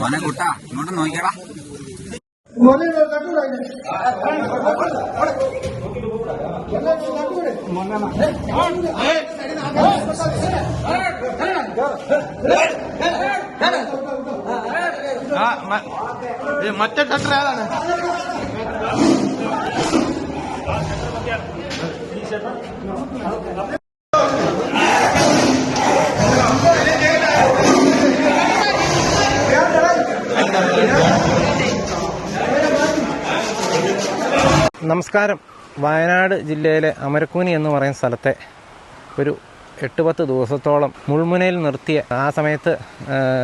മോനെ കുട്ടാ ഇങ്ങോട്ട് നോക്കിയടാ ആ, മറ്റേ ഷട്ടർ ഏതാണ് നമസ്കാരം. വയനാട് ജില്ലയിലെ അമരക്കൂനി എന്ന് പറയുന്ന സ്ഥലത്തെ ഒരു എട്ട് പത്ത് ദിവസത്തോളം മുൾമുനയിൽ നിർത്തിയ ആ സമയത്ത്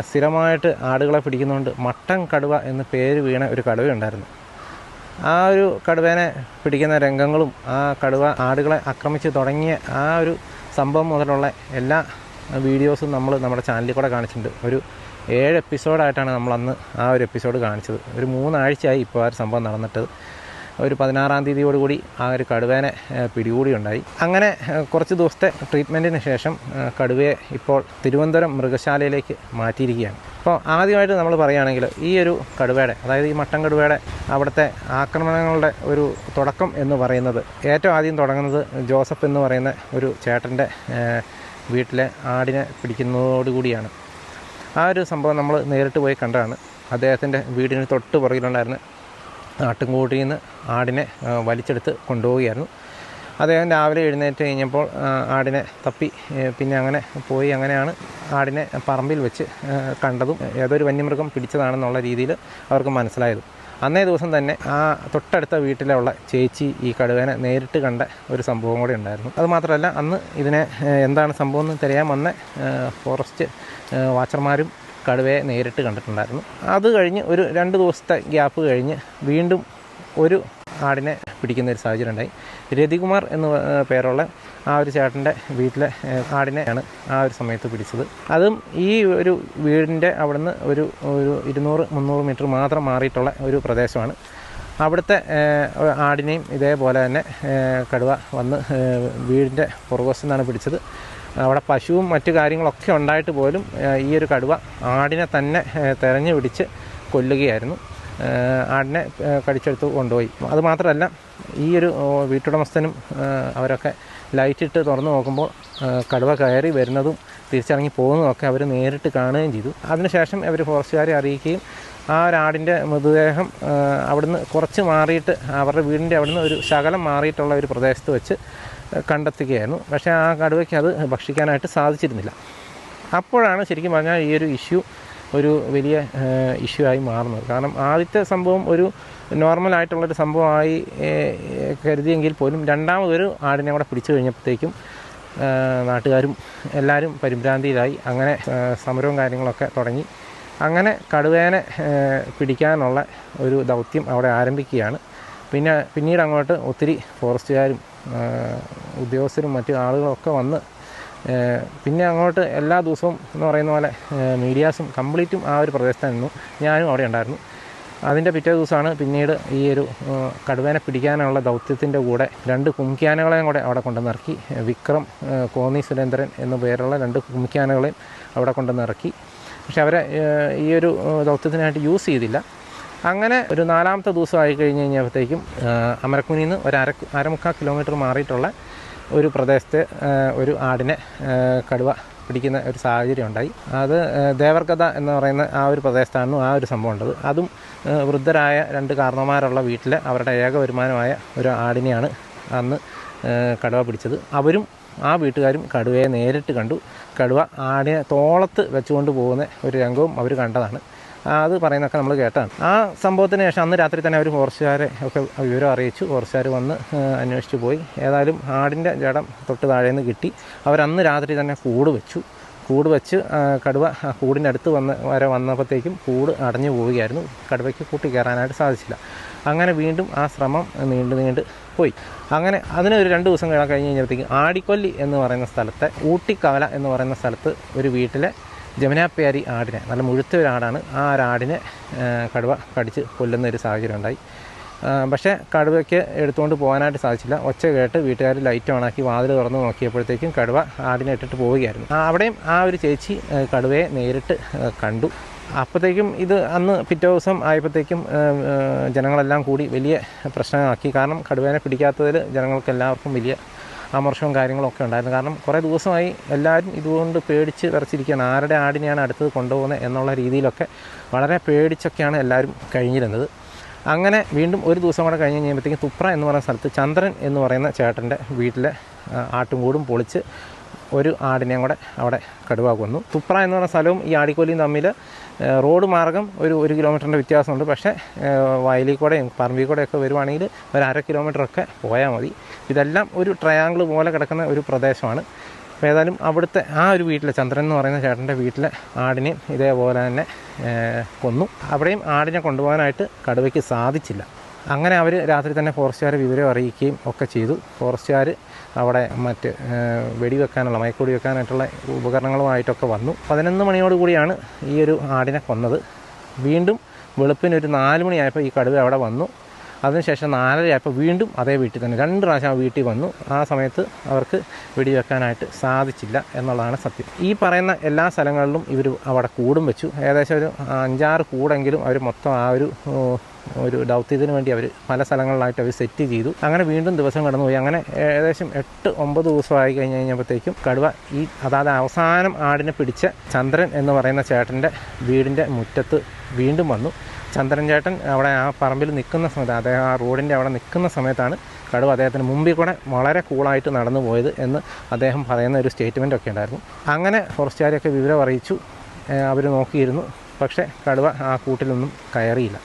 സ്ഥിരമായിട്ട് ആടുകളെ പിടിക്കുന്നതുകൊണ്ട് മട്ടൻ കടുവ എന്ന് പേര് വീണ ഒരു കടുവയുണ്ടായിരുന്നു ആ ഒരു കടുവേനെ പിടിക്കുന്ന രംഗങ്ങളും ആ കടുവ ആടുകളെ ആക്രമിച്ച് തുടങ്ങിയ ആ ഒരു സംഭവം മുതലുള്ള എല്ലാ വീഡിയോസും നമ്മൾ നമ്മുടെ ചാനലിൽ കൂടെ കാണിച്ചിട്ടുണ്ട്. ഒരു ഏഴ് എപ്പിസോഡായിട്ടാണ് നമ്മൾ അന്ന് ആ ഒരു എപ്പിസോഡ് കാണിച്ചത്. ഒരു മൂന്നാഴ്ചയായി ഇപ്പോൾ ആ ഒരു സംഭവം നടന്നിട്ട് ഒരു പതിനാറാം തീയതിയോടുകൂടി ആ ഒരു കടുവേനെ പിടികൂടിയുണ്ടായി. അങ്ങനെ കുറച്ച് ദിവസത്തെ ട്രീറ്റ്മെന്റിന് ശേഷം കടുവയെ ഇപ്പോൾ തിരുവനന്തപുരം മൃഗശാലയിലേക്ക് മാറ്റിയിരിക്കുകയാണ്. അപ്പോൾ ആദ്യമായിട്ട് നമ്മൾ പറയുകയാണെങ്കിൽ ഈ ഒരു കടുവയുടെ അതായത് ഈ മട്ടൻ കടുവയുടെ അവിടുത്തെ ആക്രമണങ്ങളുടെ ഒരു തുടക്കം എന്ന് പറയുന്നത് ഏറ്റവും ആദ്യം തുടങ്ങുന്നത് ജോസഫ് എന്ന് പറയുന്ന ഒരു ചേട്ടന്റെ വീട്ടിലെ ആടിനെ പിടിക്കുന്നതോടുകൂടിയാണ് ആ ഒരു സംഭവം നമ്മൾ നേരിട്ട് പോയി കണ്ടതാണ്. അദ്ദേഹത്തിന്റെ വീടിന് തൊട്ട് പുറകിലുണ്ടായിരുന്ന ആട്ടിൻകൂട്ടിൽ നിന്ന് ആടിനെ വലിച്ചെടുത്ത് കൊണ്ടുപോവുകയായിരുന്നു. അദ്ദേഹം രാവിലെ എഴുന്നേറ്റ് കഴിഞ്ഞപ്പോൾ ആടിനെ തപ്പി പിന്നെ അങ്ങനെ പോയി. അങ്ങനെയാണ് ആടിനെ പറമ്പിൽ വെച്ച് കണ്ടതും ഏതൊരു വന്യമൃഗം പിടിച്ചതാണെന്നുള്ള രീതിയിൽ അവർക്ക് മനസ്സിലായത്. അന്നേ ദിവസം തന്നെ ആ തൊട്ടടുത്ത വീട്ടിലുള്ള ചേച്ചി ഈ കടുവേനെ നേരിട്ട് കണ്ട ഒരു സംഭവം കൂടെ ഉണ്ടായിരുന്നു. അതുമാത്രമല്ല അന്ന് ഇതിനെ എന്താണ് സംഭവം എന്ന് തിരയാൻ വന്ന ഫോറസ്റ്റ് വാച്ചർമാരും കടുവയെ നേരിട്ട് കണ്ടിട്ടുണ്ടായിരുന്നു. അത് കഴിഞ്ഞ് ഒരു രണ്ട് ദിവസത്തെ ഗ്യാപ്പ് കഴിഞ്ഞ് വീണ്ടും ഒരു ആടിനെ പിടിക്കുന്ന ഒരു സാഹചര്യം ഉണ്ടായി. രതികുമാർ എന്ന് പേരുള്ള ആ ഒരു ചേട്ടന്റെ വീട്ടിലെ ആടിനെയാണ് ആ ഒരു സമയത്ത് പിടിച്ചത്. അതും ഈ ഒരു വീടിന്റെ അവിടുന്ന് ഒരു ഒരു ഇരുന്നൂറ് മുന്നൂറ് മീറ്റർ മാത്രം മാറിയിട്ടുള്ള ഒരു പ്രദേശമാണ്. അവിടുത്തെ ആടിനെയും ഇതേപോലെ തന്നെ കടുവ വന്ന് വീടിന്റെ പുറകുവശത്തു നിന്നാണ് പിടിച്ചത്. അവിടെ പശുവും മറ്റു കാര്യങ്ങളൊക്കെ ഉണ്ടായിട്ട് പോലും ഈ ഒരു കടുവ ആടിനെ തന്നെ തെരഞ്ഞു പിടിച്ച് കൊല്ലുകയായിരുന്നു. ആടിനെ കടിച്ചെടുത്ത് കൊണ്ടുപോയി. അതുമാത്രമല്ല ഈ ഒരു വീട്ടുടമസ്ഥനും അവരൊക്കെ ലൈറ്റിട്ട് തുറന്നു നോക്കുമ്പോൾ കടുവ കയറി വരുന്നതും തിരിച്ചിറങ്ങി പോകുന്നതൊക്കെ അവർ നേരിട്ട് കാണുകയും ചെയ്തു. അതിനുശേഷം അവർ ഫോറസ്റ്റുകാരെ അറിയിക്കുകയും ആ ഒരു ആടിന്റെ മൃതദേഹം അവിടുന്ന് കുറച്ച് മാറിയിട്ട് അവരുടെ വീടിന്റെ അവിടുന്ന് ഒരു ശകലം മാറിയിട്ടുള്ള ഒരു പ്രദേശത്ത് വെച്ച് കണ്ടെത്തുകയായിരുന്നു. പക്ഷേ ആ കടുവയ്ക്ക് അത് ഭക്ഷിക്കാനായിട്ട് സാധിച്ചിരുന്നില്ല. അപ്പോഴാണ് ശരിക്കും പറഞ്ഞാൽ ഈ ഒരു ഇഷ്യൂ ഒരു വലിയ ഇഷ്യൂ ആയി മാറുന്നത്. കാരണം ആദ്യത്തെ സംഭവം ഒരു നോർമലായിട്ടുള്ളൊരു സംഭവമായി കരുതിയെങ്കിൽ പോലും രണ്ടാമതൊരു ആടിനെ കൂടെ പിടിച്ചു കഴിഞ്ഞപ്പോഴത്തേക്കും നാട്ടുകാരും എല്ലാവരും പരിഭ്രാന്തിയിലായി. അങ്ങനെ സമരവും കാര്യങ്ങളൊക്കെ തുടങ്ങി. അങ്ങനെ കടുവേനെ പിടിക്കാനുള്ള ഒരു ദൗത്യം അവിടെ ആരംഭിക്കുകയാണ്. പിന്നെ പിന്നീട് അങ്ങോട്ട് ഒത്തിരി ഫോറസ്റ്റുകാരും ഉദ്യോഗസ്ഥരും മറ്റു ആളുകളൊക്കെ വന്ന് പിന്നെ അങ്ങോട്ട് എല്ലാ ദിവസവും എന്ന് പറയുന്ന പോലെ മീഡിയാസും കംപ്ലീറ്റും ആ ഒരു പ്രദേശത്ത് നിന്നു. ഞാനും അവിടെ ഉണ്ടായിരുന്നു. അതിന്റെ പിറ്റേ ദിവസമാണ് പിന്നീട് ഈ ഒരു കടുവേനെ പിടിക്കാനുള്ള ദൗത്യത്തിന്റെ കൂടെ രണ്ട് കുമിക്കാനകളെയും കൂടെ അവിടെ കൊണ്ടുവന്നിറക്കി വിക്രം കോന്നി സുരേന്ദ്രൻ എന്നു പേരുള്ള രണ്ട് കുമിക്കാനകളെയും അവിടെ കൊണ്ടുവന്നിറക്കി പക്ഷേ അവരെ ഈ ഒരു ദൗത്യത്തിനായിട്ട് യൂസ് ചെയ്തില്ല. അങ്ങനെ ഒരു നാലാമത്തെ ദിവസം ആയി കഴിഞ്ഞ് കഴിഞ്ഞപ്പോഴത്തേക്കും അമരക്കുനിയിൽ നിന്ന് ഒരു അര അരമുക്കാൽ കിലോമീറ്റർ മാറിയിട്ടുള്ള ഒരു പ്രദേശത്തെ ഒരു ആടിനെ കടുവ പിടിക്കുന്ന ഒരു സാഹചര്യം ഉണ്ടായി. അത് ദേവർഗത എന്ന് പറയുന്ന ആ ഒരു പ്രദേശത്താണ് ആ ഒരു സംഭവം ഉണ്ടത്. അതും വൃദ്ധരായ രണ്ട് കാരണവന്മാരുള്ള വീട്ടിൽ അവരുടെ ഏക വരുമാനമായ ഒരു ആടിനെയാണ് അന്ന് കടുവ പിടിച്ചത്. അവരും ആ വീട്ടുകാരും കടുവയെ നേരിട്ട് കണ്ടു. കടുവ ആടിനെ തോളത്ത് വെച്ചുകൊണ്ട് പോകുന്ന ഒരു രംഗവും അവർ കണ്ടതാണ്. അത് പറയുന്നതൊക്കെ നമ്മൾ കേട്ടാണ്. ആ സംഭവത്തിന് ശേഷം അന്ന് രാത്രി തന്നെ അവർ ഫോറസ്റ്റുകാരെ ഒക്കെ വിവരം അറിയിച്ചു. ഫോറസ്റ്റുകാർ വന്ന് അന്വേഷിച്ചു പോയി. ഏതായാലും ആടിന്റെ ജടം തൊട്ട് താഴേന്ന് കിട്ടി. അവരന്ന് രാത്രി തന്നെ കൂട് വെച്ചു. കൂട് വെച്ച് കടുവ കൂടിന്റെ അടുത്ത് വന്ന് വരെ വന്നപ്പോഴത്തേക്കും കൂട് അടഞ്ഞു പോവുകയായിരുന്നു. കടുവയ്ക്ക് കൂട്ടി കയറാനായിട്ട് സാധിച്ചില്ല. അങ്ങനെ വീണ്ടും ആ ശ്രമം നീണ്ടു നീണ്ട് പോയി. അങ്ങനെ അതിന് ഒരു രണ്ട് ദിവസം കഴിഞ്ഞ് കഴിഞ്ഞപ്പോഴത്തേക്കും ആടിക്കൊല്ലി എന്ന് പറയുന്ന സ്ഥലത്തെ ഊട്ടിക്കവല എന്ന് പറയുന്ന സ്ഥലത്ത് ഒരു വീട്ടിലെ ജമുനാപ്യാരി ആടിനെ നല്ല മുഴുത്ത ഒരു ആടാണ്. ആ ഒരു ആടിനെ കടുവ കടിച്ച് കൊല്ലുന്ന ഒരു സാഹചര്യം ഉണ്ടായി. പക്ഷേ കടുവയ്ക്ക് എടുത്തുകൊണ്ട് പോകാനായിട്ട് സാധിച്ചില്ല. ഒച്ച കേട്ട് വീട്ടുകാർ ലൈറ്റ് ഓണാക്കി വാതിൽ തുറന്ന് നോക്കിയപ്പോഴത്തേക്കും കടുവ ആടിനെ ഇട്ടിട്ട് പോവുകയായിരുന്നു. അവിടെയും ആ ഒരു ചേച്ചി കടുവയെ നേരിട്ട് കണ്ടു. അപ്പോഴത്തേക്കും ഇത് അന്ന് പിറ്റേ ദിവസം ആയപ്പോഴത്തേക്കും ജനങ്ങളെല്ലാം കൂടി വലിയ പ്രശ്നമാക്കി കാരണം കടുവേനെ പിടിക്കാത്തതിൽ ജനങ്ങൾക്ക് എല്ലാവർക്കും വലിയ അമർഷവും കാര്യങ്ങളൊക്കെ ഉണ്ടായിരുന്നു. കാരണം കുറേ ദിവസമായി എല്ലാവരും ഇതുകൊണ്ട് പേടിച്ച് വിറച്ചിരിക്കുകയാണ്. ആരുടെ ആടിനെയാണ് അടുത്തത് കൊണ്ടുപോകുന്നത് എന്നുള്ള രീതിയിലൊക്കെ വളരെ പേടിച്ചൊക്കെയാണ് എല്ലാവരും കഴിഞ്ഞിരുന്നത്. അങ്ങനെ വീണ്ടും ഒരു ദിവസം കൂടെ കഴിഞ്ഞ് കഴിയുമ്പോഴത്തേക്കും തുപ്ര എന്ന് പറയുന്ന സ്ഥലത്ത് ചന്ദ്രൻ എന്ന് പറയുന്ന ചേട്ടന്റെ വീട്ടിലെ ആട്ടുംകൂടും പൊളിച്ച് ഒരു ആടിനെയും കൂടെ അവിടെ കടുവ കൊന്നു. തുപ്ര എന്ന് പറയുന്ന സ്ഥലവും ഈ ആടിക്കോലിയും തമ്മിൽ റോഡ് മാർഗം ഒരു ഒരു കിലോമീറ്ററിന്റെ വ്യത്യാസമുണ്ട്. പക്ഷേ വയലിൽ കൂടെയും പറമ്പിൽ കൂടെയൊക്കെ വരുവാണെങ്കിൽ ഒരു അര കിലോമീറ്ററൊക്കെ പോയാൽ മതി. ഇതെല്ലാം ഒരു ട്രയാങ്കിൾ പോലെ കിടക്കുന്ന ഒരു പ്രദേശമാണ്. അപ്പോൾ ഏതായാലും അവിടുത്തെ ആ ഒരു വീട്ടിലെ ചന്ദ്രൻ എന്ന് പറയുന്ന ചേട്ടന്റെ വീട്ടിലെ ആടിനെയും ഇതേപോലെ തന്നെ കൊന്നു. അവിടെയും ആടിനെ കൊണ്ടുപോകാനായിട്ട് കടുവയ്ക്ക് സാധിച്ചില്ല. അങ്ങനെ അവർ രാത്രി തന്നെ ഫോറസ്റ്റുകാരെ വിവരം അറിയിക്കുകയും ഒക്കെ ചെയ്തു. ഫോറസ്റ്റുകാർ അവിടെ മറ്റ് വെടിവെക്കാനുള്ള മയക്കുടി വെക്കാനായിട്ടുള്ള ഉപകരണങ്ങളുമായിട്ടൊക്കെ വന്നു. പതിനൊന്ന് മണിയോടുകൂടിയാണ് ഈ ഒരു ആടിനെ കൊന്നത്. വീണ്ടും വെളുപ്പിന് ഒരു നാല് മണിയായപ്പോൾ ഈ കടുവ അവിടെ വന്നു. അതിനുശേഷം നാലരയായപ്പോൾ വീണ്ടും അതേ വീട്ടിൽ തന്നെ. രണ്ട് പ്രാവശ്യം ആ വീട്ടിൽ വന്നു. ആ സമയത്ത് അവർക്ക് വെടിവെക്കാനായിട്ട് സാധിച്ചില്ല എന്നുള്ളതാണ് സത്യം. ഈ പറയുന്ന എല്ലാ സ്ഥലങ്ങളിലും ഇവർ അവിടെ കൂടും വെച്ചു. ഏകദേശം ഒരു അഞ്ചാറ് കൂടെങ്കിലും അവർ മൊത്തം ആ ഒരു ഒരു ദൗത്യത്തിന് വേണ്ടി അവർ പല സ്ഥലങ്ങളിലായിട്ട് അവർ സെറ്റ് ചെയ്തു. അങ്ങനെ വീണ്ടും ദിവസം കടന്നുപോയി. അങ്ങനെ ഏകദേശം എട്ട് ഒമ്പത് ദിവസമായി കഴിഞ്ഞ് കഴിഞ്ഞപ്പോഴത്തേക്കും കടുവ ഈ അതായത് അവസാനം ആടിനെ പിടിച്ച ചന്ദ്രൻ എന്ന് പറയുന്ന ചേട്ടന്റെ വീടിന്റെ മുറ്റത്ത് വീണ്ടും വന്നു. ചന്ദ്രൻ ചേട്ടൻ അവിടെ ആ പറമ്പിൽ നിൽക്കുന്ന സമയത്ത് അദ്ദേഹം ആ റോഡിന്റെ അവിടെ നിൽക്കുന്ന സമയത്താണ് കടുവ അദ്ദേഹത്തിന് മുമ്പിൽ കൂടെ വളരെ കൂളായിട്ട് നടന്നു പോയത് എന്ന് അദ്ദേഹം പറയുന്ന ഒരു സ്റ്റേറ്റ്മെന്റ് ഒക്കെ ഉണ്ടായിരുന്നു. അങ്ങനെ ഫോറസ്റ്റുകാരെയൊക്കെ വിവരം അറിയിച്ചു അവർ നോക്കിയിരുന്നു. പക്ഷേ കടുവ ആ കൂട്ടിലൊന്നും കയറിയില്ല.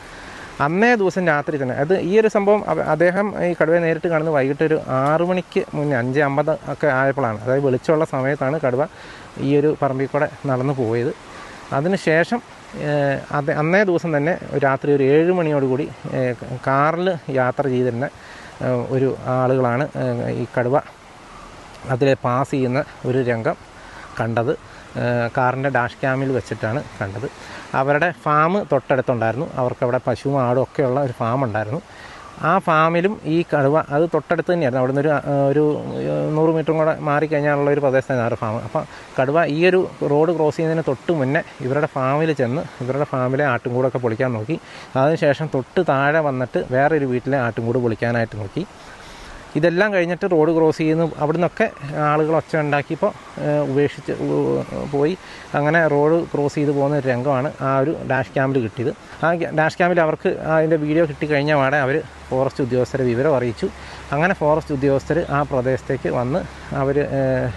അന്നേ ദിവസം രാത്രി തന്നെ അത് ഈ ഒരു സംഭവം അദ്ദേഹം ഈ കടുവയെ നേരിട്ട് കാണുന്നത് വൈകിട്ട് ഒരു ആറു മണിക്ക് മുന്നേ അഞ്ച് അമ്പത് ഒക്കെ ആയപ്പോഴാണ്. അതായത് വെളിച്ചമുള്ള സമയത്താണ് കടുവ ഈ ഒരു പറമ്പിൽ കൂടെ നടന്നു പോയത്. അതിനുശേഷം അത് അന്നേ ദിവസം തന്നെ രാത്രി ഒരു ഏഴ് മണിയോടുകൂടി കാറിൽ യാത്ര ചെയ്തിരുന്ന ഒരു ആളുകളാണ് ഈ കടുവ അതിൽ പാസ് ചെയ്യുന്ന ഒരു രംഗം കണ്ടത്. കാറിന്റെ ഡാഷ് ക്യാമിൽ വെച്ചിട്ടാണ് കണ്ടത്. അവരുടെ ഫാം തൊട്ടടുത്തുണ്ടായിരുന്നു. അവർക്കവിടെ പശുവും ആടും ഒക്കെയുള്ള ഒരു ഫാം ഉണ്ടായിരുന്നു. ആ ഫാമിലും ഈ കടുവ അത് തൊട്ടടുത്ത് തന്നെയായിരുന്നു. അവിടെ ഒരു ഒരു നൂറ് മീറ്ററും കൂടെ മാറിക്കഴിഞ്ഞാലുള്ള ഒരു പ്രദേശത്താണ് അവരുടെ ഫാം. അപ്പം കടുവ ഈ ഒരു റോഡ് ക്രോസ് ചെയ്യുന്നതിന് തൊട്ട് മുന്നേ ഇവരുടെ ഫാമിൽ ചെന്ന് ഇവരുടെ ഫാമിലെ ആട്ടുംകൂടൊക്കെ പൊളിക്കാൻ നോക്കി. അതിനുശേഷം തൊട്ട് താഴെ വന്നിട്ട് വേറൊരു വീട്ടിലെ ആട്ടുംകൂട് പൊളിക്കാനായിട്ട് നോക്കി. ഇതെല്ലാം കഴിഞ്ഞിട്ട് റോഡ് ക്രോസ് ചെയ്യുന്നു. അവിടെ നിന്നൊക്കെ ആളുകൾ ഒച്ച ഉണ്ടാക്കിയപ്പോൾ ഉപേക്ഷിച്ച് പോയി. അങ്ങനെ റോഡ് ക്രോസ് ചെയ്ത് പോകുന്ന ഒരു രംഗമാണ് ആ ഒരു ഡാഷ് ക്യാമ്പിൽ കിട്ടിയത്. ആ ഡാഷ് ക്യാമ്പിൽ അവർക്ക് അതിന്റെ വീഡിയോ കിട്ടിക്കഴിഞ്ഞ പാടെ അവർ ഫോറസ്റ്റ് ഉദ്യോഗസ്ഥരെ വിവരം അറിയിച്ചു. അങ്ങനെ ഫോറസ്റ്റ് ഉദ്യോഗസ്ഥർ ആ പ്രദേശത്തേക്ക് വന്ന് അവർ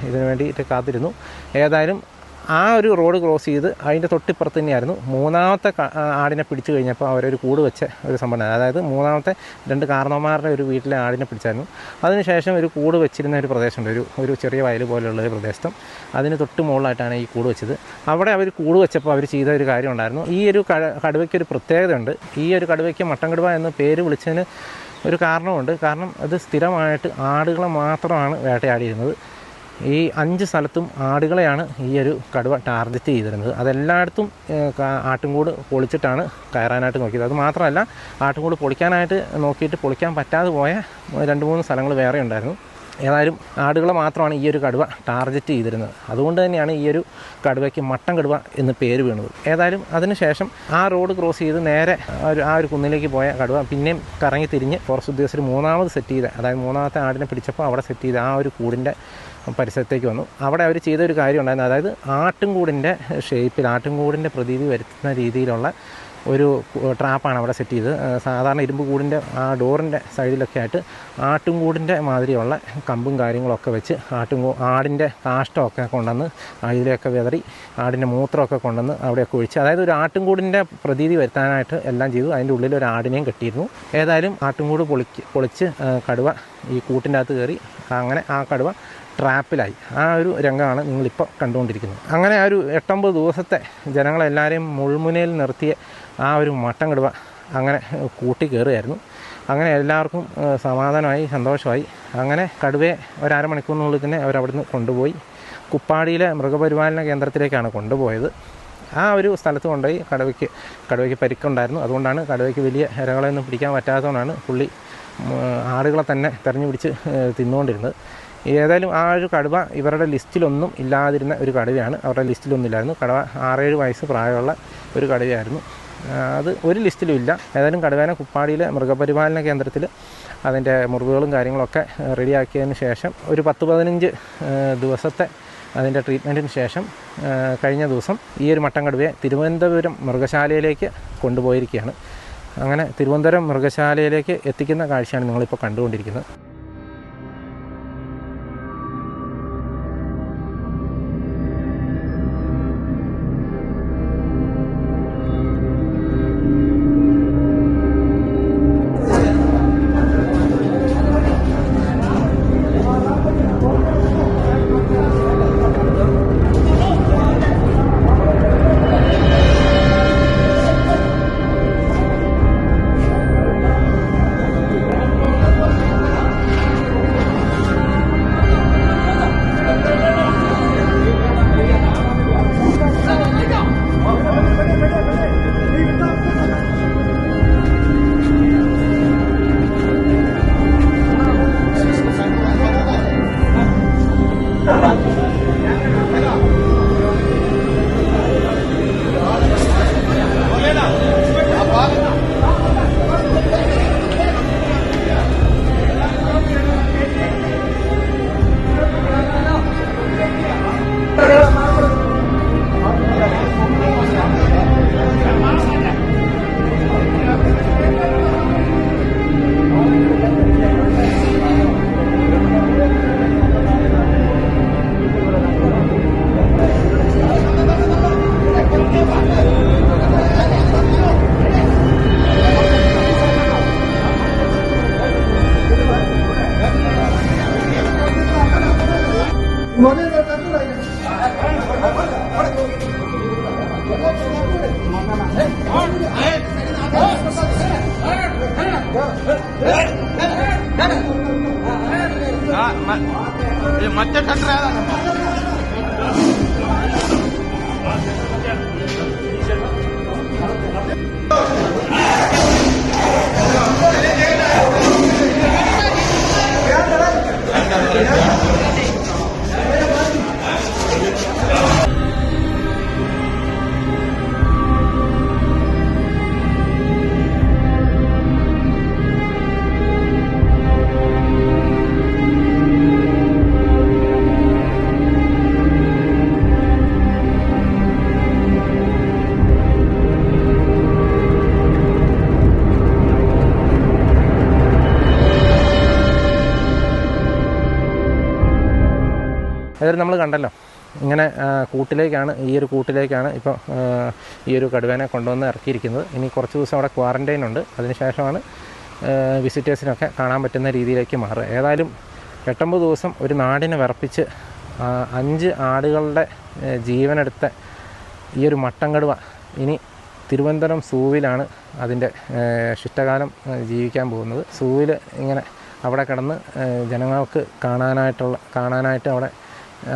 ഇതിനു വേണ്ടിയിട്ട് കാത്തിരുന്നു. ഏതായാലും ആ ഒരു റോഡ് ക്രോസ് ചെയ്ത് അതിന്റെ തൊട്ടിപ്പുറത്ത് തന്നെയായിരുന്നു. മൂന്നാമത്തെ ആടിനെ പിടിച്ചു കഴിഞ്ഞപ്പോൾ അവരൊരു കൂട് വെച്ച ഒരു സംഭവം അതായത് മൂന്നാമത്തെ രണ്ട് കാരണവന്മാരുടെ ഒരു വീട്ടിലെ ആടിനെ പിടിച്ചായിരുന്നു. അതിനുശേഷം ഒരു കൂട് വെച്ചിരുന്ന ഒരു പ്രദേശമുണ്ട്. ഒരു ഒരു ചെറിയ വയൽ പോലെയുള്ള ഒരു പ്രദേശത്തും അതിന് തൊട്ട് മുകളിലായിട്ടാണ് ഈ കൂട് വെച്ചത്. അവിടെ അവർ കൂട് വെച്ചപ്പോൾ അവർ ചെയ്ത ഒരു കാര്യം ഉണ്ടായിരുന്നു. ഈ ഒരു കട കടുവയ്ക്ക് ഒരു പ്രത്യേകതയുണ്ട്. ഈ ഒരു കടുവയ്ക്ക് മട്ടൻ കടുവ എന്ന് പേര് വിളിച്ചതിന് ഒരു കാരണമുണ്ട് കാരണം അത് സ്ഥിരമായിട്ട് ആടുകളെ മാത്രമാണ് വേട്ടയാടിയിരുന്നത്. ഈ അഞ്ച് സ്ഥലത്തും ആടുകളെയാണ് ഈ ഒരു കടുവ ടാർഗറ്റ് ചെയ്തിരുന്നത്. അതെല്ലായിടത്തും ആട്ടുംകൂട് പൊളിച്ചിട്ടാണ് കയറാനായിട്ട് നോക്കിയത്. അത് മാത്രമല്ല ആട്ടുംകൂട് പൊളിക്കാനായിട്ട് നോക്കിയിട്ട് പൊളിക്കാൻ പറ്റാതെ പോയ രണ്ട് മൂന്ന് സ്ഥലങ്ങൾ വേറെ ഉണ്ടായിരുന്നു. ഏതായാലും ആടുകളെ മാത്രമാണ് ഈ ഒരു കടുവ ടാർഗറ്റ് ചെയ്തിരുന്നത്. അതുകൊണ്ട് തന്നെയാണ് ഈ ഒരു കടുവയ്ക്ക് മട്ടൻ കടുവ എന്ന് പേര് വീണത്. ഏതായാലും അതിനുശേഷം ആ റോഡ് ക്രോസ് ചെയ്ത് നേരെ ഒരു ആ ഒരു കുന്നിലേക്ക് പോയ കടുവ പിന്നെയും കറങ്ങി തിരിഞ്ഞ് ഫോറസ്റ്റ് ഉദ്യോഗസ്ഥർ മൂന്നാമത് സെറ്റ് ചെയ്ത് അതായത് മൂന്നാമത്തെ ആടിനെ പിടിച്ചപ്പോൾ അവിടെ സെറ്റ് ചെയ്ത് ആ ഒരു കൂടിന്റെ പരിസരത്തേക്ക് വന്നു. അവിടെ അവർ ചെയ്ത ഒരു കാര്യം ഉണ്ടായിരുന്നു. അതായത് ആട്ടുംകൂടിന്റെ ഷേപ്പിൽ ആട്ടുംകൂടിന്റെ പ്രതീതി വരുത്തുന്ന രീതിയിലുള്ള ഒരു ട്രാപ്പാണ് അവിടെ സെറ്റ് ചെയ്തത്. സാധാരണ ഇരുമ്പ് കൂടിന്റെ ആ ഡോറിന്റെ സൈഡിലൊക്കെ ആയിട്ട് ആട്ടുംകൂടിന്റെ മാതിരിയുള്ള കമ്പും കാര്യങ്ങളൊക്കെ വെച്ച് ആട്ടും ആടിന്റെ കാഷ്ടമൊക്കെ കൊണ്ടുവന്ന് അതിലൊക്കെ വിതറി ആടിന്റെ മൂത്രമൊക്കെ കൊണ്ടുവന്ന് അവിടെയൊക്കെ ഒഴിച്ച് അതായത് ഒരു ആട്ടുംകൂടിന്റെ പ്രതീതി വരുത്താനായിട്ട് എല്ലാം ചെയ്തു. അതിന്റെ ഉള്ളിൽ ഒരു ആടിനെയും കെട്ടിയിരുന്നു. ഏതായാലും ആട്ടുംകൂട് പൊളിക്ക് പൊളിച്ച് കടുവ ഈ കൂട്ടിന്റെ അകത്ത് കയറി അങ്ങനെ ആ കടുവ ട്രാപ്പിലായി. ആ ഒരു രംഗമാണ് നിങ്ങളിപ്പോൾ കണ്ടുകൊണ്ടിരിക്കുന്നത്. അങ്ങനെ ആ ഒരു എട്ടൊമ്പത് ദിവസത്തെ ജനങ്ങളെല്ലാവരെയും മുൾമുനയിൽ നിർത്തിയ ആ ഒരു മട്ടം കിടുവ അങ്ങനെ കൂട്ടി കയറുകയായിരുന്നു. അങ്ങനെ എല്ലാവർക്കും സമാധാനമായി സന്തോഷമായി. അങ്ങനെ കടുവയെ ഒരു തന്നെ അവരവിടുന്ന് കൊണ്ടുപോയി. കുപ്പാടിയിലെ മൃഗപരിപാലന കേന്ദ്രത്തിലേക്കാണ് കൊണ്ടുപോയത്. ആ ഒരു സ്ഥലത്ത് കൊണ്ടുപോയി കടുവയ്ക്ക് കടുവയ്ക്ക് പരിക്കുണ്ടായിരുന്നു. അതുകൊണ്ടാണ് കടുവയ്ക്ക് വലിയ ഇരകളൊന്നും പിടിക്കാൻ പറ്റാത്തതുകൊണ്ടാണ് പുള്ളി ആടുകളെ തന്നെ തെരഞ്ഞു പിടിച്ച് തിന്നുകൊണ്ടിരുന്നത്. ഏതായാലും ആ ഒരു കടുവ ഇവരുടെ ലിസ്റ്റിലൊന്നും ഇല്ലാതിരുന്ന ഒരു കടുവയാണ്. അവരുടെ ലിസ്റ്റിലൊന്നും ഇല്ലായിരുന്നു. കടുവ ആറേഴ് വയസ്സ് പ്രായമുള്ള ഒരു കടുവയായിരുന്നു. അത് ഒരു ലിസ്റ്റിലും ഇല്ല. ഏതായാലും കടുവേന കുപ്പാടിയിലെ മൃഗപരിപാലന കേന്ദ്രത്തിൽ അതിന്റെ മുറിവുകളും കാര്യങ്ങളൊക്കെ റെഡിയാക്കിയതിന് ശേഷം ഒരു പത്ത് പതിനഞ്ച് ദിവസത്തെ അതിന്റെ ട്രീറ്റ്മെന്റിന് ശേഷം കഴിഞ്ഞ ദിവസം ഈ ഒരു മട്ടൻ കടുവയെ തിരുവനന്തപുരം മൃഗശാലയിലേക്ക് കൊണ്ടുപോയിരിക്കുകയാണ്. അങ്ങനെ തിരുവനന്തപുരം മൃഗശാലയിലേക്ക് എത്തിക്കുന്ന കാഴ്ചയാണ് നിങ്ങളിപ്പോൾ കണ്ടുകൊണ്ടിരിക്കുന്നത്. മറ്റേ അതായത് നമ്മൾ കണ്ടല്ലോ. ഇങ്ങനെ കൂട്ടിലേക്കാണ് ഈ ഒരു കൂട്ടിലേക്കാണ് ഇപ്പോൾ ഈ ഒരു കടുവേനെ കൊണ്ടുവന്ന് ഇറക്കിയിരിക്കുന്നത്. ഇനി കുറച്ച് ദിവസം അവിടെ ക്വാറന്റൈൻ ഉണ്ട്. അതിനുശേഷമാണ് വിസിറ്റേഴ്സിനൊക്കെ കാണാൻ പറ്റുന്ന രീതിയിലേക്ക് മാറുക. ഏതായാലും എട്ടൊമ്പത് ദിവസം ഒരു നാടിനെ വിറപ്പിച്ച് അഞ്ച് ആടുകളുടെ ജീവനെടുത്ത ഈ ഒരു മട്ടം കടുവ ഇനി തിരുവനന്തപുരം സൂവിലാണ് അതിന്റെ ശിഷ്ടകാലം ജീവിക്കാൻ പോകുന്നത്. സൂവിൽ ഇങ്ങനെ അവിടെ കിടന്ന് ജനങ്ങൾക്ക് കാണാനായിട്ടുള്ള കാണാനായിട്ട് അവിടെ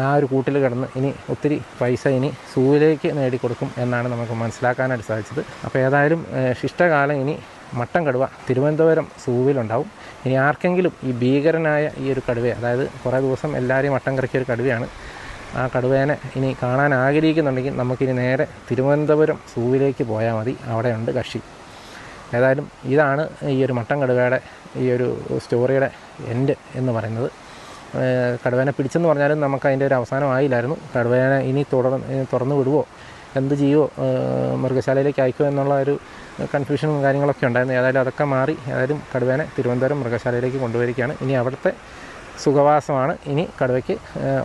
ആ ഒരു കൂട്ടിൽ കിടന്ന് ഇനി ഒത്തിരി പൈസ ഇനി സൂവിലേക്ക് നേടിക്കൊടുക്കും എന്നാണ് നമുക്ക് മനസ്സിലാക്കാനായിട്ട് സാധിച്ചത്. അപ്പോൾ ഏതായാലും ശിഷ്ടകാലം ഇനി മട്ടൻ കടുവ തിരുവനന്തപുരം സൂവിലുണ്ടാവും. ഇനി ആർക്കെങ്കിലും ഈ ഭീകരനായ ഈ ഒരു കടുവയെ അതായത് കുറേ ദിവസം എല്ലാവരെയും മട്ടൻ കറക്കിയ ഒരു കടുവയാണ് ആ കടുവേനെ ഇനി കാണാൻ ആഗ്രഹിക്കുന്നുണ്ടെങ്കിൽ നമുക്കിനി നേരെ തിരുവനന്തപുരം സൂവിലേക്ക് പോയാൽ മതി. അവിടെയുണ്ട് കക്ഷി. ഏതായാലും ഇതാണ് ഈ ഒരു മട്ടൻ കടുവയുടെ ഈ ഒരു സ്റ്റോറിയുടെ എൻഡ് എന്ന് പറയുന്നത്. കടുവേനെ പിടിച്ചെന്ന് പറഞ്ഞാലും നമുക്ക് അതിന്റെ ഒരു അവസാനമായില്ലായിരുന്നു കടുവേനെ ഇനി തുടർന്ന് തുറന്നു വിടുവോ? എന്ത് ചെയ്യുമോ മൃഗശാലയിലേക്ക് അയക്കുമോ എന്നുള്ള ഒരു കൺഫ്യൂഷനും കാര്യങ്ങളൊക്കെ ഉണ്ടായിരുന്നു. ഏതായാലും അതൊക്കെ മാറി. ഏതായാലും കടുവേനെ തിരുവനന്തപുരം മൃഗശാലയിലേക്ക് കൊണ്ടുവരികയാണ്. ഇനി അവിടുത്തെ സുഖവാസമാണ് ഇനി കടുവയ്ക്ക്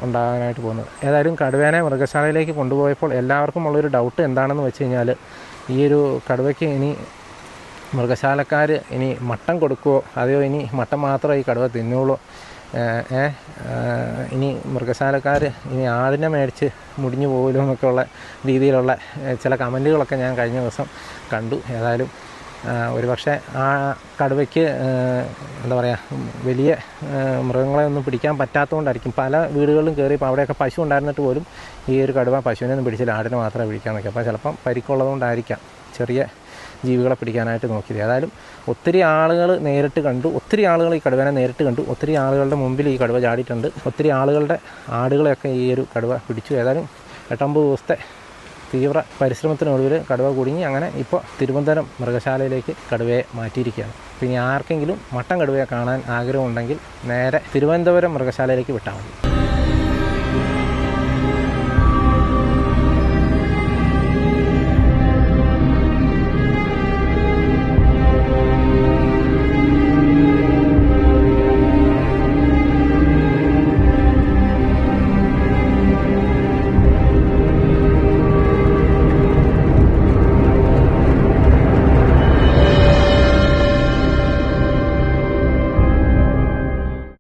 ഉണ്ടാകാനായിട്ട് പോകുന്നത്. ഏതായാലും കടുവേനെ മൃഗശാലയിലേക്ക് കൊണ്ടുപോയപ്പോൾ എല്ലാവർക്കും ഉള്ളൊരു ഡൗട്ട് എന്താണെന്ന് വെച്ച് കഴിഞ്ഞാൽ ഈ ഒരു കടുവയ്ക്ക് ഇനി മൃഗശാലക്കാർ ഇനി മട്ടൻ കൊടുക്കുമോ അതെയോ? ഇനി മട്ടൻ മാത്രമേ ഈ കടുവ തിന്നുള്ളൂ? ഇനി മൃഗശാലക്കാർ ഇനി ആടിനെ മേടിച്ച് മുടിഞ്ഞു പോകുമല്ലോ എന്നൊക്കെ ഉള്ള രീതിയിലുള്ള ചില കമന്റുകളൊക്കെ ഞാൻ കഴിഞ്ഞ ദിവസം കണ്ടു. ഏതായാലും ഒരു പക്ഷേ ആ കടുവയ്ക്ക് എന്താ പറയുക വലിയ മൃഗങ്ങളെ ഒന്നും പിടിക്കാൻ പറ്റാത്തതുകൊണ്ടായിരിക്കും. പല വീടുകളിലും കയറി ഇപ്പോൾ അവിടെയൊക്കെ പശു ഉണ്ടായിരുന്നിട്ട് പോലും ഈ ഒരു കടുവ പശുവിനെ ഒന്നും പിടിച്ചില്ല. ആടിനെ മാത്രമേ പിടിക്കാൻ നോക്കി അപ്പോൾ ചിലപ്പം പരിക്കുള്ളതുകൊണ്ടായിരിക്കാം. ചെറിയ ജീവികളെ പിടിക്കാനായിട്ട് നോക്കിയത്. ഏതായാലും ഒത്തിരി ആളുകൾ നേരിട്ട് കണ്ടു. ഒത്തിരി ആളുകൾ ഈ കടുവനെ നേരിട്ട് കണ്ടു. ഒത്തിരി ആളുകളുടെ മുമ്പിൽ ഈ കടുവ ചാടിയിട്ടുണ്ട്. ഒത്തിരി ആളുകളുടെ ആടുകളെയൊക്കെ ഈ ഒരു കടുവ പിടിച്ചു. ഏതായാലും എട്ടൊമ്പത് ദിവസത്തെ തീവ്ര പരിശ്രമത്തിനൊടുവിൽ കടുവ കുടുങ്ങി. അങ്ങനെ ഇപ്പോൾ തിരുവനന്തപുരം മൃഗശാലയിലേക്ക് കടുവയെ മാറ്റിയിരിക്കുകയാണ്. പിന്നെ ആർക്കെങ്കിലും മട്ടൻ കടുവയെ കാണാൻ ആഗ്രഹമുണ്ടെങ്കിൽ നേരെ തിരുവനന്തപുരം മൃഗശാലയിലേക്ക് വിട്ടാൽ മതി.